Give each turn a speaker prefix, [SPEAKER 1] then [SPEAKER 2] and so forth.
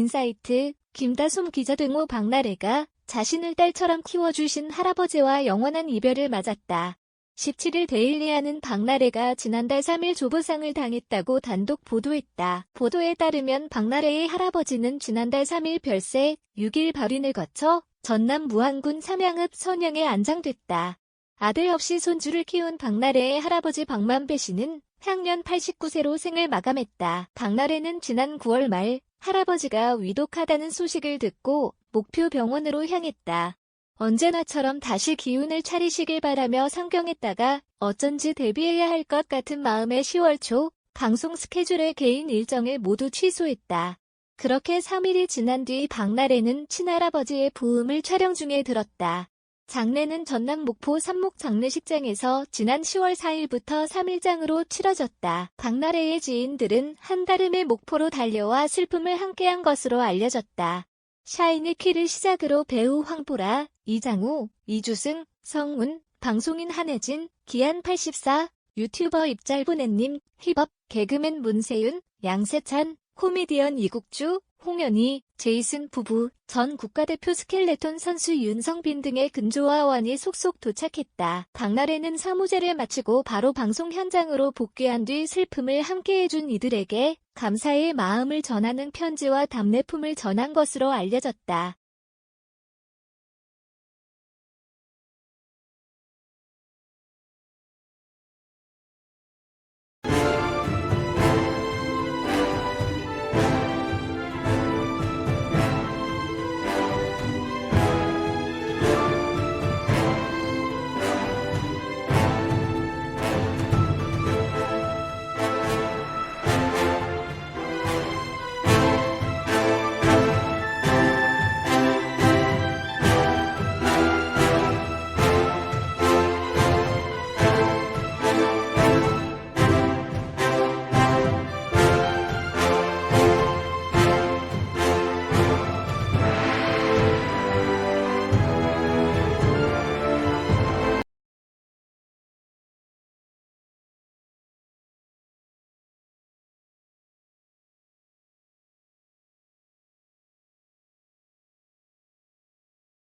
[SPEAKER 1] 인사이트, 김다솜 기자 등호 박나래가 자신을 딸처럼 키워주신 할아버지와 영원한 이별을 맞았다. 17일 데일리아는 박나래가 지난달 3일 조부상을 당했다고 단독 보도했다. 보도에 따르면 박나래의 할아버지는 지난달 3일 별세 6일 발인을 거쳐 전남 무안군 삼양읍 선영에 안장됐다. 아들 없이 손주를 키운 박나래의 할아버지 박만배 씨는 향년 89세로 생을 마감했다. 박나래는 지난 9월 말 할아버지가 위독하다는 소식을 듣고 목표 병원으로 향했다. 언제나처럼 다시 기운을 차리시길 바라며 상경했다가 어쩐지 데뷔해야 할 것 같은 마음에 10월 초 방송 스케줄의 개인 일정을 모두 취소했다. 그렇게 3일이 지난 뒤 박나래는 친할아버지의 부음을 촬영 중에 들었다. 장례는 전남 목포 삼목 장례식장에서 지난 10월 4일부터 3일장으로 치러졌다. 박나래의 지인들은 한달음에 목포로 달려와 슬픔을 함께한 것으로 알려졌다. 샤이니 키를 시작으로 배우 황보라, 이장우, 이주승, 성운, 방송인 한혜진, 기안 84, 유튜버 입잘보네님, 힙업, 개그맨 문세윤, 양세찬, 코미디언 이국주, 홍현희, 제이슨 부부, 전 국가대표 스켈레톤 선수 윤성빈 등의 근조화원이 속속 도착했다. 박나래는 사무제를 마치고 바로 방송 현장으로 복귀한 뒤 슬픔을 함께해준 이들에게 감사의 마음을 전하는 편지와 답례품을 전한 것으로 알려졌다.